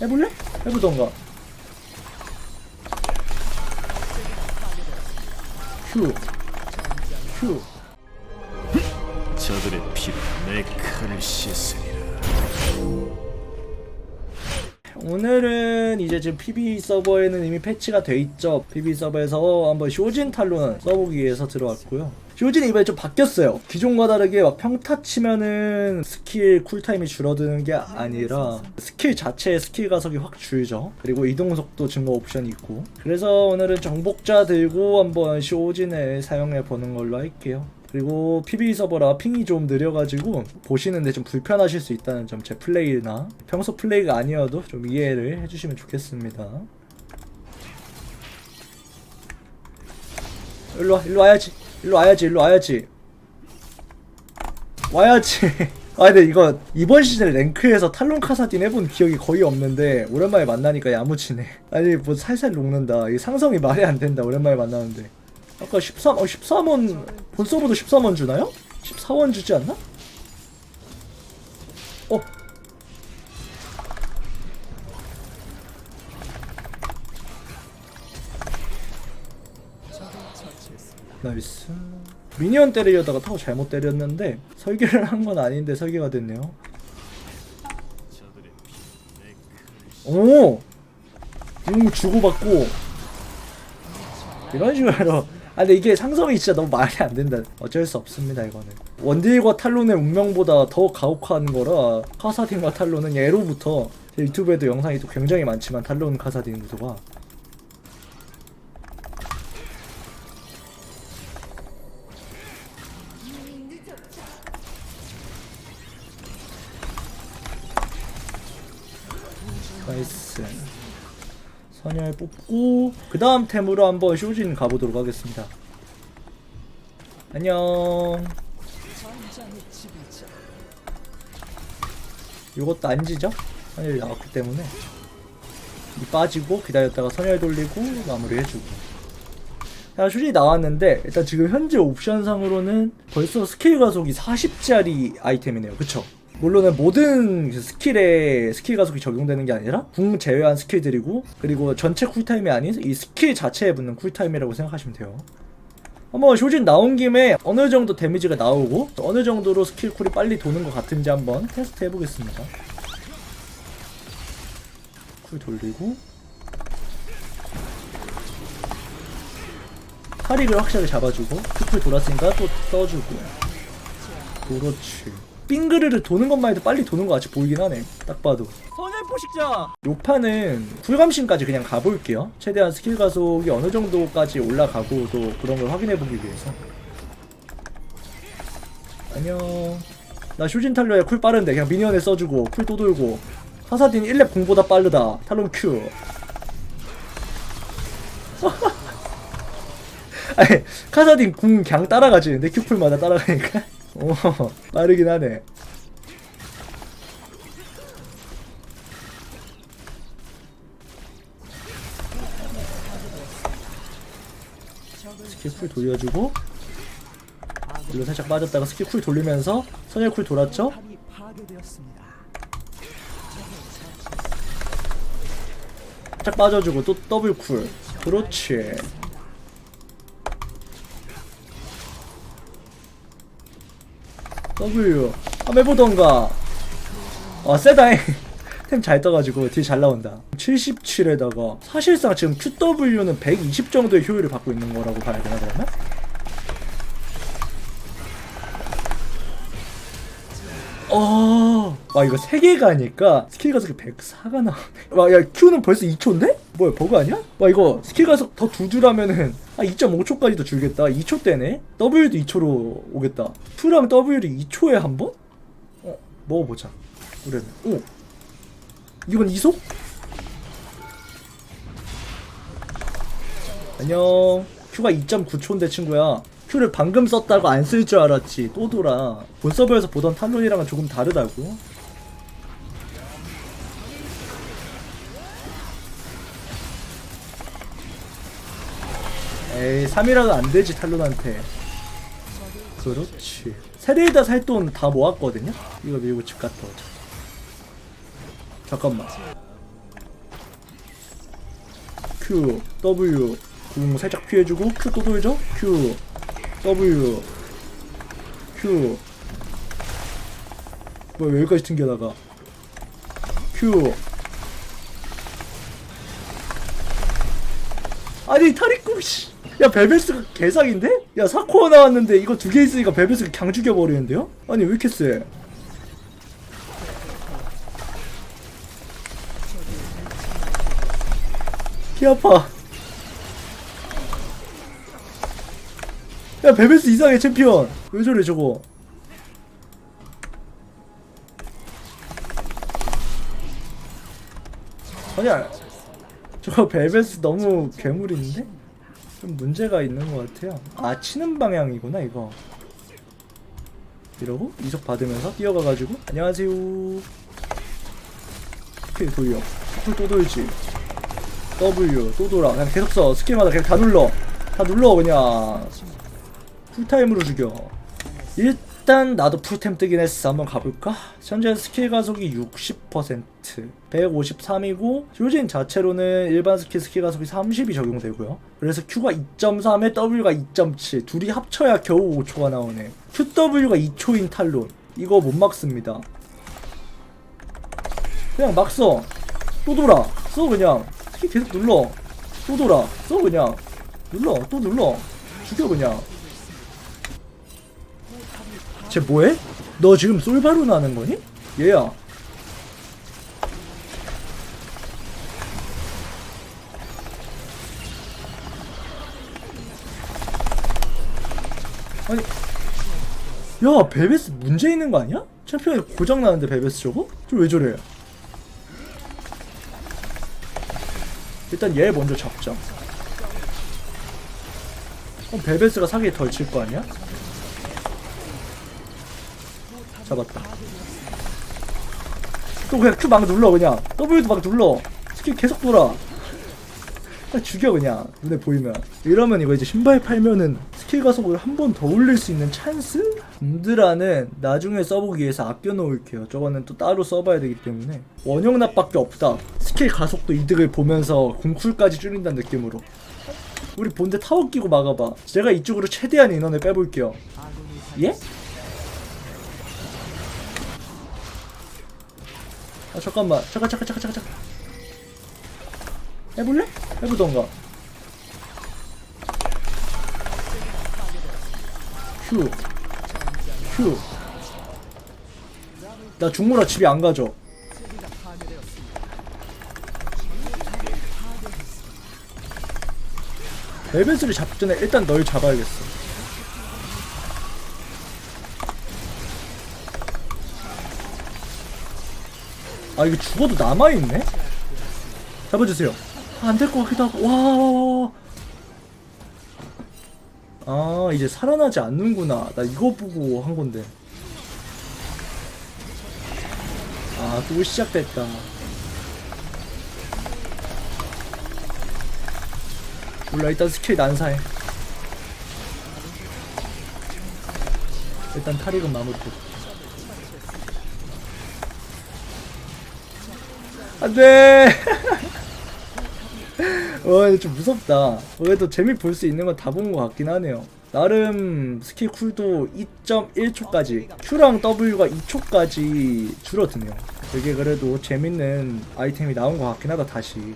해볼래? 해보던가 휴 휴. 저들의 피로 내 칼을 씻으리라. 오늘은 이제 지금 PB 서버에는 이미 패치가 돼 있죠. PB 서버에서 한번 쇼진 탈론 써보기 위해서 들어왔고요. 쇼진이 이번에 좀 바뀌었어요. 기존과 다르게 막 평타 치면은 스킬 쿨타임이 줄어드는 게 아니라 스킬 자체의 스킬 가속이 확 줄죠. 그리고 이동 속도 증가 옵션이 있고. 그래서 오늘은 정복자 들고 한번 쇼진을 사용해 보는 걸로 할게요. 그리고 PB 서버라 핑이 좀 느려가지고 보시는데 좀 불편하실 수 있다는 점 제 플레이나 평소 플레이가 아니어도 좀 이해를 해주시면 좋겠습니다. 일로 와, 일로 와야지, 일로 와야지, 일로 와야지, 와야지. 아 근데 이거 이번 시즌 랭크에서 탈론 카사딘 해본 기억이 거의 없는데 오랜만에 만나니까 야무치네. 아니 뭐 살살 녹는다. 이 상성이 말이 안 된다. 오랜만에 만나는데. 아까 13, 어 13원 본 서버도 13원 주나요? 14원 주지 않나? 어. 나이스. 미니언 때리려다가 타워 잘못 때렸는데 설계를 한 건 아닌데 설계가 됐네요. 오! 용 주고받고 이런 식으로 아 근데 이게 상성이 진짜 너무 말이 안 된다 어쩔 수 없습니다 이거는 원딜과 탈론의 운명보다 더 가혹한 거라 카사딘과 탈론은 예로부터 제 유튜브에도 영상이 또 굉장히 많지만 탈론 카사딘 구도가 선열 뽑고 그 다음 템으로 한번 쇼진 가보도록 하겠습니다. 안녕. 요것도 안 지죠? 선열 나왔기 때문에. 이 빠지고 기다렸다가 선열 돌리고 마무리 해주고. 자 쇼진이 나왔는데 일단 지금 현재 옵션상으로는 벌써 스킬 가속이 40짜리 아이템이네요. 그쵸? 물론은 모든 그 스킬에 스킬 가속이 적용되는 게 아니라 궁 제외한 스킬들이고 그리고 전체 쿨타임이 아닌 이 스킬 자체에 붙는 쿨타임이라고 생각하시면 돼요. 한번 쇼진 나온 김에 어느 정도 데미지가 나오고 어느 정도로 스킬 쿨이 빨리 도는 것 같은지 한번 테스트 해보겠습니다. 쿨 돌리고 카릭을 확실하게 잡아주고 쿨 돌았으니까 또 떠주고 그렇지 빙그르르 도는 것만 해도 빨리 도는 것 같이 보이긴 하네. 딱 봐도. 선열 포식자! 요 판은 쿨감신까지 그냥 가볼게요. 최대한 스킬 가속이 어느 정도까지 올라가고 또 그런 걸 확인해 보기 위해서. 안녕. 나 쇼진 탈로야. 쿨 빠른데. 그냥 미니언에 써주고 쿨 또 돌고. 카사딘 1렙 공보다 빠르다. 탈론 큐 아니 카사딘 궁 그냥 따라가지. 내 큐풀마다 따라가니까 오 빠르긴 하네. 스킬 쿨 돌려주고 일로 살짝 빠졌다가 스킬 쿨 돌리면서 선열 쿨 돌았죠? 살짝 빠져주고 또 더블 쿨. 그렇지 W. 한번 해보던가. 아 세다잉 템 잘 떠가지고 딜 잘 나온다. 77에다가 사실상 지금 QW는 120 정도의 효율을 받고 있는 거라고 봐야 되나 그러면? 어, 와 이거 3개 가니까 스킬 가속이 104가 나오네. 와, 야 Q는 벌써 2초인데? 뭐야 버그 아니야? 와 이거 스킬 가속 더 두 줄 하면은 아 2.5초까지도 줄겠다. 2초 때네. W도 2초로 오겠다. Q랑 W를 2초에 한 번? 어, 먹어보자. 그래. 오, 이건 이속? 안녕. Q가 2.9초인데 친구야. Q를 방금 썼다고 안 쓸 줄 알았지. 또 돌아. 본 서버에서 보던 탈론이랑은 조금 다르다고. 에이, 3이라도 안 되지, 탈론한테. 그렇지. 세레이다 살 돈 다 모았거든요? 이거 밀고 집 갔다 오자. 잠깐만. Q W 궁 살짝 피해주고 Q 또 돌죠 Q W Q 뭐 여기까지 튕겨나가 Q 아니 타리꿈 씨. 야 베베스가 개사기인데? 야 사코어 나왔는데 이거 두 개 있으니까 베베스가 그냥 죽여버리는데요? 아니 왜 이렇게 세? 키 아파 야 베베스 이상해 챔피언 왜 저래 저거 아니야 저거 벨벳스 너무 괴물인데? 좀 문제가 있는 것 같아요. 아 치는 방향이구나 이거. 이러고 이속 받으면서 뛰어가가지고 안녕하세요. 스킬 돌려. 스킬 또 돌지. W 또 돌아. 그냥 계속 써. 스킬마다 그냥 다 눌러. 다 눌러 그냥. 풀타임으로 죽여 일단 나도 풀템 뜨긴 했어 한번 가볼까? 현재 스킬 가속이 60% 153이고 요진 자체로는 일반 스킬 스킬 가속이 30이 적용되고요 그래서 Q가 2.3에 W가 2.7 둘이 합쳐야 겨우 5초가 나오네 QW가 2초인 탈론 이거 못 막습니다 그냥 막 써. 또 돌아. 써 그냥. 스킬 계속 눌러. 또 돌아. 써 그냥. 눌러. 또 눌러. 죽여 그냥. 쟤 뭐해? 너 지금 솔바로 나는 거니? 얘야. 아니 야 베베스 문제 있는 거 아니야? 챔피언이 고장 나는데 베베스 저거? 저 왜 저래? 일단 얘 먼저 잡자. 그럼 베베스가 사기에 덜 칠 거 아니야? 잡았다. 또 그냥 Q 막 눌러 그냥. W도 막 눌러. 스킬 계속 돌아. 죽여 그냥. 눈에 보이면. 이러면 이거 이제 신발 팔면은 스킬 가속을 한 번 더 올릴 수 있는 찬스? 둠드라는 나중에 써보기 위해서 아껴놓을게요. 저거는 또 따로 써봐야 되기 때문에. 원형납밖에 없다. 스킬 가속도 이득을 보면서 궁쿨까지 줄인다는 느낌으로. 우리 본대 타워 끼고 막아봐. 제가 이쪽으로 최대한 인원을 빼볼게요. 예? 아 잠깐만 잠깐 잠깐 잠깐 잠깐 잠깐 해볼래? 해보던가 휴 휴. 나 중무라 집에 안 가죠. 벨벳을 잡기 전에 일단 널 잡아야겠어. 아 이거 죽어도 남아있네? 잡아주세요. 아, 안될 것 같기도 하고. 와, 와, 와, 와. 아 이제 살아나지 않는구나 나 이거 보고 한 건데 아 또 시작됐다 몰라 일단 스킬 난사해 일단 탈익은 마무리 안돼 와, 이거 좀 무섭다. 그래도 재미 볼 수 있는 건 다 본 것 같긴 하네요. 나름 스킬 쿨도 2.1초까지, Q랑 W가 2초까지 줄어드네요. 되게 그래도 재밌는 아이템이 나온 것 같긴 하다, 다시.